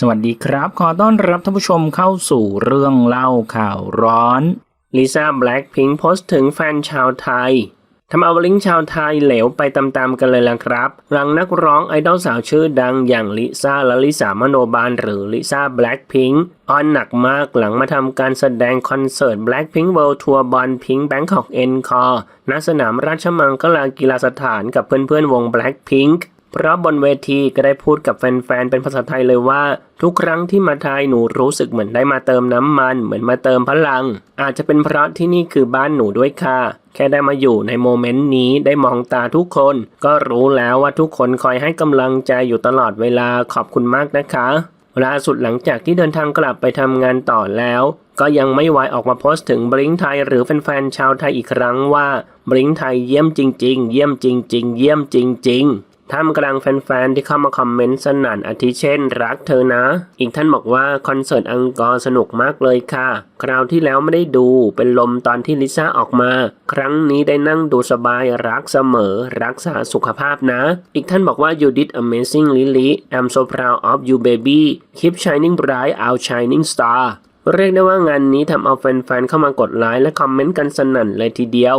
สวัสดีครับ ขอต้อนรับท่านผู้ชมเข้าสู่เรื่องเล่าข่าวร้อนลิซ่าแบล็คพิงค์โพสต์ถึงแฟนชาวไทยทำเอาลิงก์ชาวไทยเหลวไปตามๆกันเลยล่ะครับ หลังนักร้องไอดอลสาวชื่อดังอย่างลิซ่าและลิสามโนบาล หรือลิซ่าแบล็คพิงค์ออนหนักมากหลังมาทำการแสดงคอนเสิร์ต Blackpink World Tour บอลพิงค์แบงคอกเอ็นคอร์ณสนามราชมังคลากีฬาสถานกับเพื่อนๆวง Blackpink เพราะบนเวทีก็ได้พูดกับแฟนๆ เป็นภาษาไทยเลยว่า ทุกครั้งที่มาไทยหนูรู้สึกเหมือนได้มาเติมน้ำมัน เหมือนมาเติมพลัง อาจจะเป็นเพราะที่นี่คือบ้านหนูด้วยค่ะ แค่ได้มาอยู่ในโมเมนต์นี้ได้มองตาทุกคน ก็รู้แล้วว่าทุกคนคอยให้กำลังใจอยู่ตลอดเวลาขอบคุณมากนะคะล่าสุดหลังจากที่เดินทางกลับไปทำงานต่อแล้ว ก็ยังไม่ไวออกมาโพสต์ถึงบลิงไทยหรือแฟนๆชาวไทยอีกครั้งว่าบลิงไทยเยี่ยมจริง ๆ เยี่ยมจริง ๆ เยี่ยมจริง ๆ ท่ามกลางแฟนๆ ที่เข้ามาคอมเมนต์สนั่นอาทิเช่น รักเธอนะ อีกท่านบอกว่า คอนเสิร์ตอังกอร์สนุกมากเลยค่ะ คราวที่แล้วไม่ได้ดูเป็นลมตอนที่ลิซ่าออกมา ครั้งนี้ได้นั่งดูสบายรักเสมอ รักษาสุขภาพนะ อีกท่านบอกว่า you did amazing Lily I'm so proud of you baby keep shining bright out shining star เรียกได้ว่างานนี้ทำเอาแฟนๆ เข้ามากดไลค์และคอมเมนต์กันสนั่นเลยทีเดียว